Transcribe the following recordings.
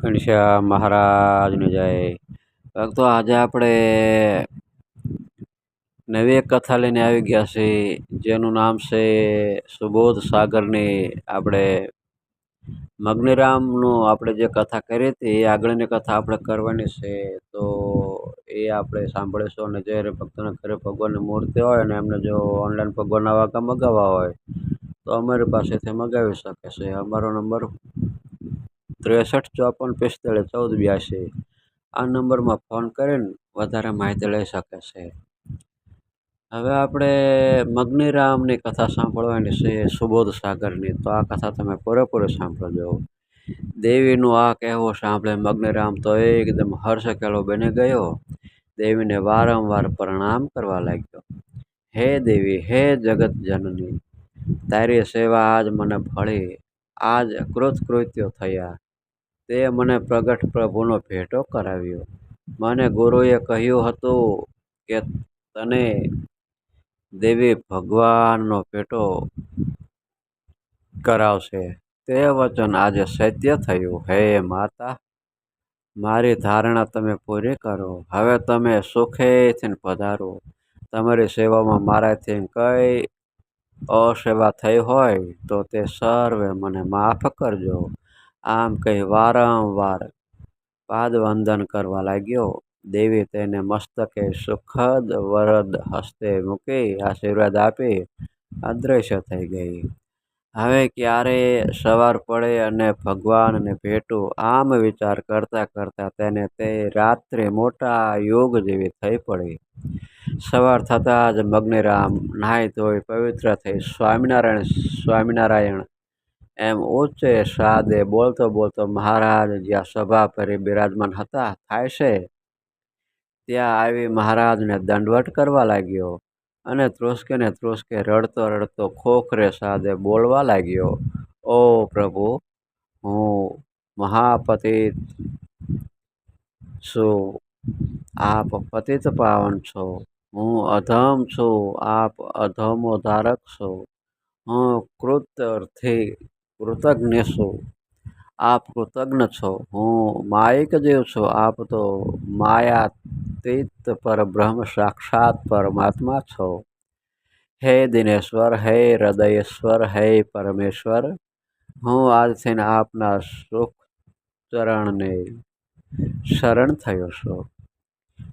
ઘનશ્યામ મહારાજની જય. ભક્તો આજે આપણે નવી એક કથા લઈને આવી ગયા છે, જેનું નામ છે સુબોધ સાગરની આપણે મગ્નિરામનું આપણે જે કથા કરી હતી, એ આગળની કથા આપણે કરવાની છે. તો એ આપણે સાંભળીશું અને જે ભક્તોને ઘરે ભગવાનની મૂર્તિ હોય અને એમને જો ઓનલાઈન ભગવાનના વાગા મગાવવા હોય, તો અમારી પાસેથી મગાવી શકે છે. અમારો નંબર ત્રેસઠ ચોપન પિસ્તાળીસ ચૌદ બ્યાસી આ નંબરમાં ફોન કરીને વધારે માહિતી લઈ શકે છે. હવે આપણે મગ્નિરામની કથા સાંભળવાની છે સુબોધ સાગરની. તો આ કથા તમે પૂરેપૂરી સાંભળજો. દેવીનું આ કહેવું સાંભળે, મગ્નિરામ તો એકદમ હર્ષકેલો બની ગયો. દેવીને વારંવાર પ્રણામ કરવા લાગ્યો. હે દેવી, હે જગત જનની, તારી સેવા આજ મને ફળી. આજ કૃતકૃત્યો થયા. તે મને પ્રગટ પ્રભુનો ભેટો કરાવ્યો. મને ગુરુએ કહ્યું હતું કે તને દેવી ભગવાનનો ભેટો કરાવશે. તે વચન આજે સત્ય થયું. હે માતા, મારી ધારણા તમે પૂરી કરો. હવે તમે સુખેથી પધારો. તમારી સેવામાં મારાથી કઈ અસેવા થઈ હોય તો તે સર્વે મને માફ કરજો. આમ કહી વારંવાર પાદવંદન કરવા લાગ્યો. દેવી તેને મસ્તકે સુખદ વરદ હસ્તે મૂકી આશીર્વાદ આપી અદૃશ્ય થઈ ગઈ. હવે ક્યારે સવાર પડે અને ભગવાનને ભેટું આમ વિચાર કરતાં કરતાં તેને તે રાત્રે મોટા યોગ જેવી થઈ પડી. સવાર થતાં જ મગ્નિરામ નાહી ધોઈ પવિત્ર થઈ સ્વામિનારાયણ સ્વામિનારાયણ એમ ઊંચે સાદે બોલતો બોલતો મહારાજ જ્યાં સભા પર બિરાજમાન હતા, થાય છે? ત્યાં આવી મહારાજને દંડવટ કરવા લાગ્યો અને ત્રુસકે ને ત્રુસકે રડતો રડતો ખોખરે સાદે બોલવા લાગ્યો, ઓ પ્રભુ, હું મહાપતિત છું, આપ પતિત પાવન છો, હું અધમ છું, આપ અધમો ધારક છો, હું કૃતર્થી કૃતજ્ઞ છું. આપ કૃતજ્ઞ છો. હું માયિક જીવ છું. આપ તો માયાતીત પરબ્રહ્મ સાક્ષાત પરમાત્મા છો. હે દિનેશ્વર, હે હૃદયેશ્વર, હે પરમેશ્વર, હું આજથી આપના સુખ ચરણને શરણ થયો છું.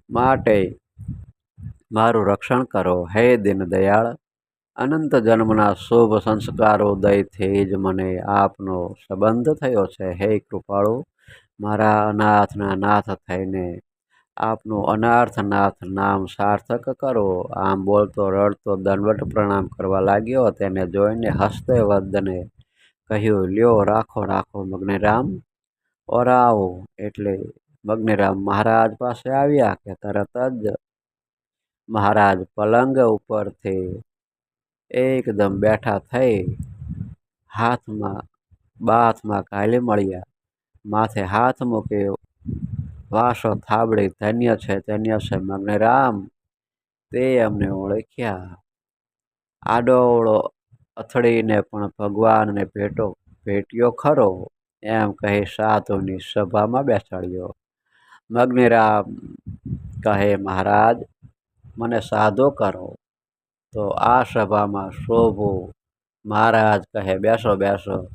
માટે મારું રક્ષણ કરો. હે દીનદયાળ અનંત જન્મના શુભ સંસ્કારો દયથી જ મને આપનો સંબંધ થયો છે. હે કૃપાળુ, મારા અનાથના નાથ થઈને આપનું અનાર્થનાથ નામ સાર્થક કરો. આમ બોલતો, રડતો, દંડવટ પ્રણામ કરવા લાગ્યો. તેને જોઈને હસ્તે વદને કહ્યું, લ્યો, રાખો રાખો, મગ્નિરામ. ઓરાવો. એટલે મગ્નિરામ મહારાજ પાસે આવ્યા કે તરત જ મહારાજ પલંગ ઉપરથી એકદમ બેઠા થઈ હાથમાં, બાથમાં કાલે મળ્યા. માથે હાથ મૂક્યો વાસો થાબડી, ધન્ય છે ધન્ય છે મગ્નિરામ તે અમને ઓળખ્યા. આડોળો અથડીને પણ ભગવાનને ભેટો, ભેટ્યો ખરો. એમ કહી સાધુની સભામાં બેસાડ્યો. મગ્નિરામ કહે મહારાજ, મને સાધો કરો. તો આ સભામાં શોભો મહારાજ કહે, બેસો બેસો.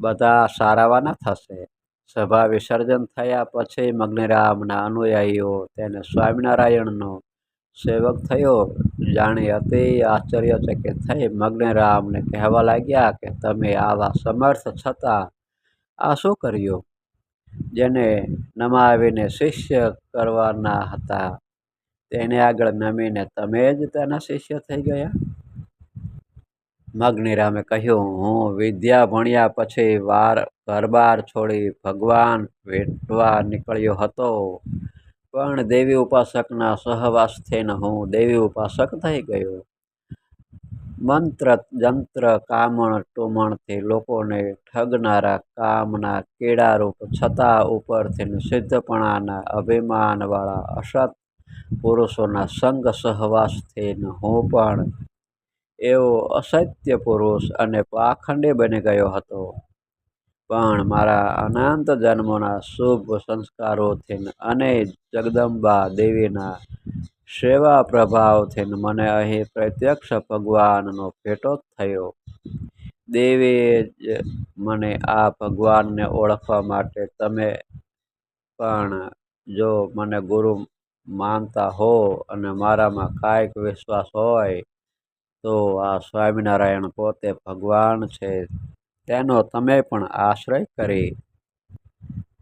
બધા સારાવાના થશે. સભા વિસર્જન થયા પછી મગ્નિરામના અનુયાયીઓ તેને સ્વામિનારાયણનો સેવક થયો. જાણી અતિ આશ્ચર્યચકિત થઈ મગ્નિરામને કહેવા લાગ્યા કે, તમે આવા સમર્થ છતાં આ શું કર્યું? જેને નમાવીને શિષ્ય કરવાના હતા. તેને આગળ નમીને તમે જ તેના શિષ્ય થઈ ગયા? મગ્નિરામે કહ્યું, હું વિદ્યા ભણ્યા પછી વાર, ઘરબાર છોડી ભગવાન વેટવા નીકળ્યો હતો. પણ દેવી ઉપાસકના સહવાસથીને હું દેવી ઉપાસક થઈ ગયો. મંત્ર, જંત્ર, કામણ, ટુમણથી લોકોને ઠગનારા કામના કેળારૂપ છતાં ઉપરથી સિદ્ધપણાના અભિમાનવાળા અસત પુરુષોના સંગ સહવાસથી હું પણ. એવો અસત્ય પુરુષ અને પાખંડી બની ગયો હતો. પણ મારા અનંત જન્મોના શુભ સંસ્કારોથી અને જગદંબા દેવીના સેવા પ્રભાવથી મને અહીં પ્રત્યક્ષ ભગવાનનો ભેટો થયો. દેવીએ જ મને આ ભગવાનને ઓળખવા માટે તમે પણ જો મને ગુરુ માનતા હો અને મારામાં કાંઈક વિશ્વાસ હોય, તો આ સ્વામિનારાયણ પોતે ભગવાન છે, તેનો તમે પણ આશ્રય કરી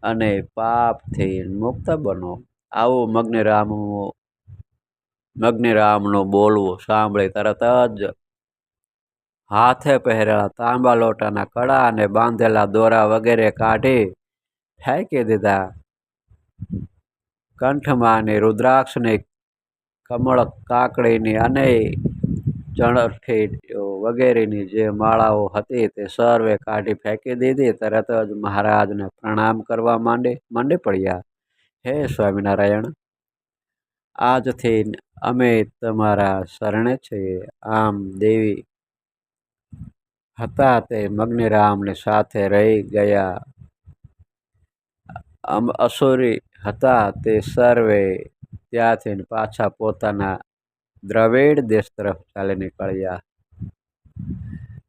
અને પાપથી મુક્ત બનો. આવું મગ્નિરામનું મગ્નિરામનું બોલવું સાંભળી તરત જ હાથે પહેરેલા તાંબા લોટાના કડા અને બાંધેલા દોરા વગેરે કાઢી ફેંકી દીધા. કંઠમાંની રુદ્રાક્ષને કમળ કાકડીની અને ચણઠી વગેરેની જે માળાઓ હતી તે સર્વે કાઢી ફેંકી દીધી. તરત જ મહારાજને પ્રણામ કરવા માંડે, માંડી પડ્યા. હે સ્વામિનારાયણ, આજથી અમે તમારા શરણે છીએ આમ દેવી હતા તે મગ્નરામની સાથે રહી ગયા. અસુરી હતા તે સર્વે ત્યાંથી પાછા પોતાના દ્રવિડ દેશ તરફ ચાલી નીકળ્યા.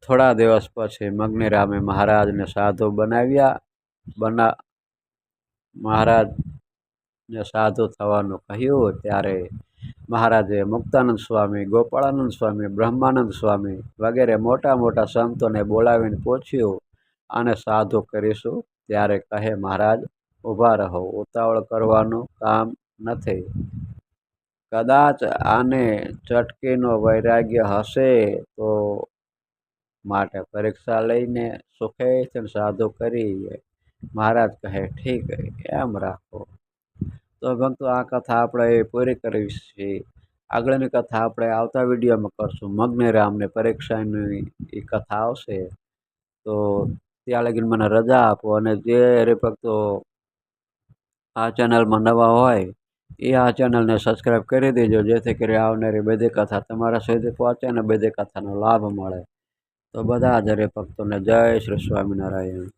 થોડા દિવસ પછી મગ્નિરામે મહારાજને સાધુ બનાવ્યા. બના, મહારાજને સાધુ થવાનું કહ્યું ત્યારે મહારાજે મુક્તાનંદ સ્વામી, ગોપાળાનંદ સ્વામી, બ્રહ્માનંદ સ્વામી વગેરે મોટા મોટા સંતોને બોલાવીને પૂછ્યું, આને સાધુ કરીશું? ત્યારે કહે, મહારાજ ઊભા રહો, ઉતાવળ કરવાનું કામ નથી. કદાચ આને ચટકીનો વૈરાગ્ય હશે તો માટે પરીક્ષા લઈને સુખેથી સાધુ કરીએ. મહારાજ કહે, ઠીક, એમ રાખો. તો ભક્તો, આ કથા આપણે પૂરી કરવી છે. આગળની કથા આપણે આવતા વિડીયોમાં કરશું. મગ્નરામને પરીક્ષાની એ કથા આવશે. તો ત્યાં લગીને મને રજા આપો અને જે હરિભક્તો આ ચેનલમાં નવા હોય, એ આ ચેનલને સબસ્ક્રાઈબ કરી દેજો, જેથી કરી આવનારી બધી કથા તમારા સુધી પહોંચે અને બધી કથાનો લાભ મળે. તો બધા જ હરિભક્તોને જય શ્રી સ્વામિનારાયણ.